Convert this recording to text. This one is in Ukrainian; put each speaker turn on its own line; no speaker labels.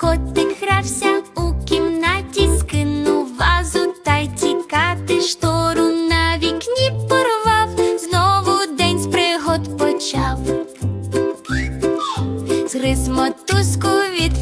Котик грався у кімнаті, скинув вазу та й тікати штору на вікні порвав. Знову день з пригод почав. Згриз мотузку від